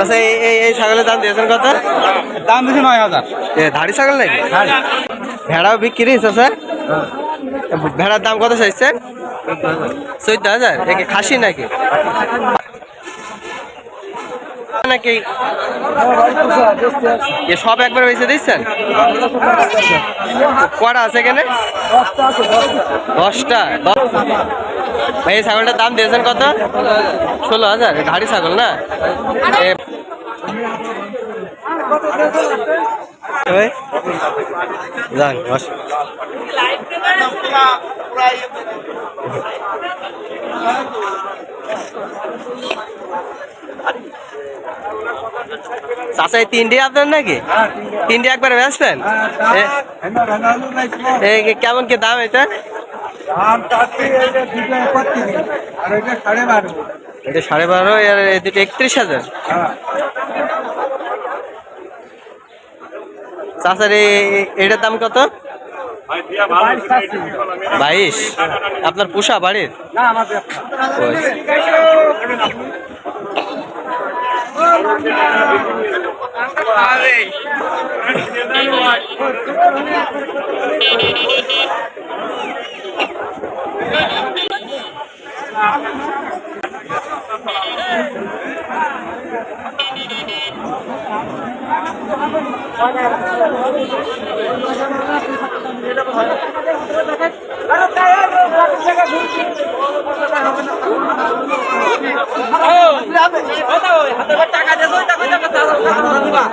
আচ্ছা এই এই- ছাগলের দাম দিয়েছেন কত? দাম বেশি নয় হাজার। এ ধাড়ি ছাগল নাকি? ভেড়াও বিক্রি চাষা ভেড়ার দাম কত চাইছেন? চোদ্দ হাজার। খাসি নাকি? নাকি? এ সব একবার বেঁচে দিচ্ছেন? কটা আছে এখানে? দশটা। ভাই, এই ছাগলটার দাম দিয়েছেন কত? ষোলো হাজার। ধাড়ি ছাগল না? যান চাষা এই তিনটে আপনার নাকি? তিনটে একবার বেচবেন কেমন কি দাম এটা? এটা সাড়ে বারো আর এই দুটো একত্রিশ হাজার। চাষার এটার দাম কত? বাইশ। আপনার পোষা বাড়ির? না আমাদের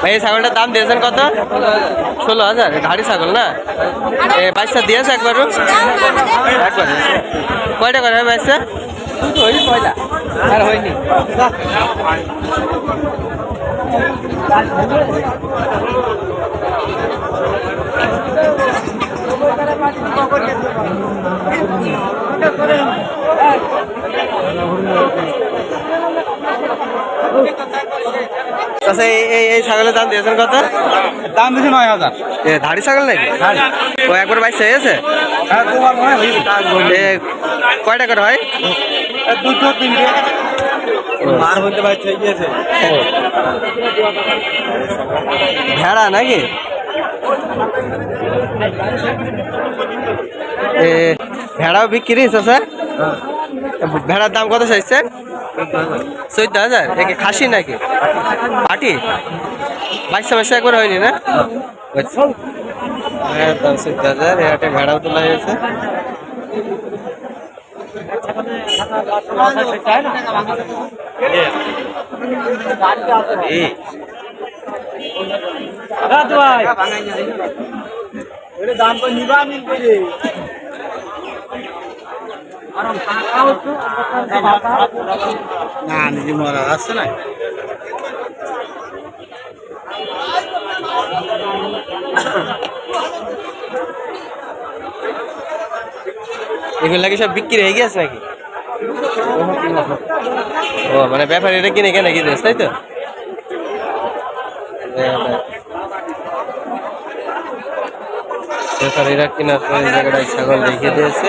ভাই, এই ছাগলটার দাম দিয়েছেন কত? ষোলো হাজার। ধাড়ি ছাগল না? এ বাইশটা দিয়েছে একবারও? একবার কয়টা করে হয় বাইশটা? আর হয়নি আচ্ছা এই এই- ছাগলের দাম দিয়েছেন কত? দাম বেশি নয় হাজার। এ ধাড়ি ছাগল নাকি? ও একবার হয়েছে হ্যাঁ মনে হয় এ কয়টা করে হয়? দুটো তিনটে। মার হইতে গিয়েছে। ভেড়া নাকি? এ ভেড়াও বিক্রি স্যার ভেড়ার দাম কত চাইছেন? চোদ্দ হাজার? একে খাসি নাকি? পাটি? বাইশটা বাইশটা একবার হয়নি না। ভেড়ার চোদ্দ হাজার, এ একটা ভেড়াও তোলা হয়েছে। না নিজে মরা না। এগুলো সব বিক্রি হয়ে গেছে নাকি? ও মানে ব্যাপার এটা কিনে কেনে কিনে তাই তো? ব্যাপারীরা কেনার পর এই জায়গাটায় ছাগল রেখে দিয়েছে।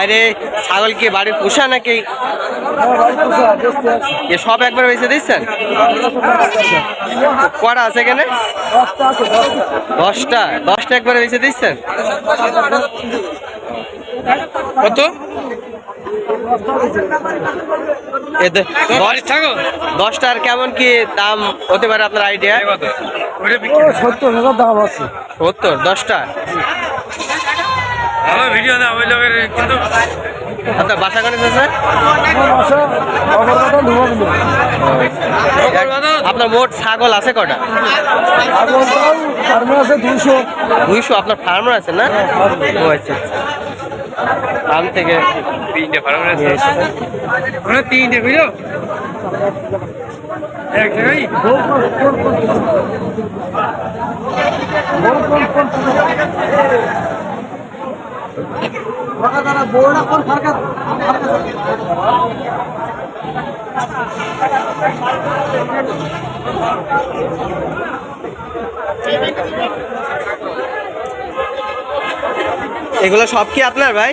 বাইরে ছাগল কি বাড়ির পোষা নাকি? এ সব একবার বেঁচে দিচ্ছেন? কটা আছে এখানে? দশটা। দশটা একবারে বেঁচে দিচ্ছেন? কত? দশটার কেমন কি দাম হতে পারে আপনার আইডিয়া সত্তর হাজার দাম আছে। সত্তর দশটা। ভিডিও না ওই লোকের কিন্তু আপনার বাসা কানে আপনার মোট ছাগল আছে কটা? ফার্মে আছে দুইশো। দুইশো আপনার ফার্মার আছে না? ও আচ্ছা আচ্ছা। ফার্ম থেকে তিনটে ফার্ম আছে। তিনটে বুঝলো? এক জায়গায় এগুলো সব কি আপনার ভাই?